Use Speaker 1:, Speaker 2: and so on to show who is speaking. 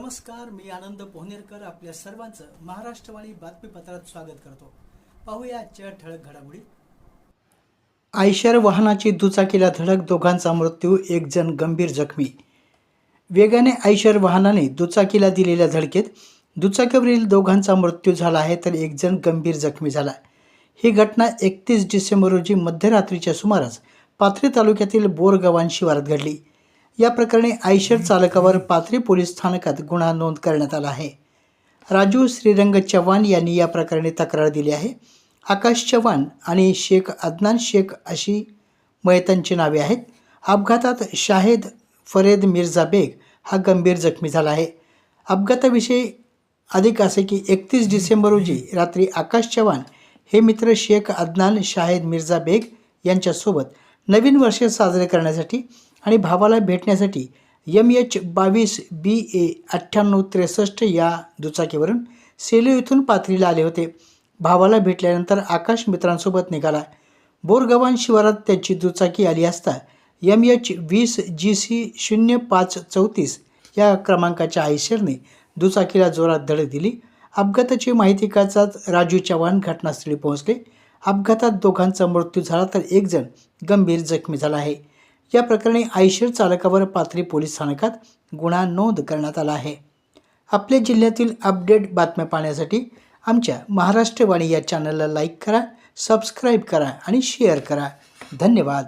Speaker 1: नमस्कार मी आनंद पोहनेरकर आपल्या सर्वांचं महाराष्ट्रवाणी बातमीपत्रात स्वागत करतो. पाहूया आजच्या ठळक घडामोडी. आयशर वाहनाची दुचाकीला धडक दोघांचा मृत्यू एक जण गंभीर जखमी. वेगाने आयशर वाहनाने दुचाकीला दिलेल्या धडकेत दुचाकीवरील दोघांचा मृत्यू झाला आहे तर एक जण गंभीर जखमी झाला ही घटना एकतीस डिसेंबर रोजी मध्यरात्रीच्या सुमारास पाथरी तालुक्यातील बोरगव्हाण शिवारात घडली. या प्रकरणी आयशर चालकावर पाथरी पोलीस स्थानकात गुन्हा नोंद करण्यात आला आहे. राजू श्रीरंग चव्हाण यांनी या प्रकरणी तक्रार दिली आहे. आकाश चव्हाण आणि शेख अदनान शेख अशी मयतांची नावे आहेत. अपघातात शाहेद फरेद मिर्झा बेग हा गंभीर जखमी झाला आहे. अपघाताविषयी अधिक असे की एकतीस डिसेंबर रोजी रात्री आकाश चव्हाण हे मित्र शेख अदनान शाहेद मिर्झा बेग यांच्यासोबत नवीन वर्ष साजरे करण्यासाठी आणि भावाला भेटण्यासाठी यम एच बावीस बी ए अठ्ठ्याण्णव त्रेसष्ट या दुचाकीवरून सेलू येथून पाथरीला आले होते. भावाला भेटल्यानंतर आकाश मित्रांसोबत निघाला. बोरगव्हाण शिवारात त्याची दुचाकी आली असता यम एच वीस जी सी शून्य पाच चौतीस या क्रमांकाच्या आयशरने दुचाकीला जोरात धडक दिली. अपघाताची माहिती कळताच राजू चव्हाण घटनास्थळी पोहोचले. अपघातात दोघांचा मृत्यू झाला तर एक जण गंभीर जखमी झाला आहे. या प्रकरणी आयशर चालकावर पाथरी पोलीस स्थानकात गुन्हा नोंद करण्यात आला आहे. आपल्या जिल्ह्यातील अपडेट बातम्या पाहण्यासाठी आमच्या महाराष्ट्रवाणी या चॅनलला लाईक करा सबस्क्राईब करा आणि शेअर करा. धन्यवाद.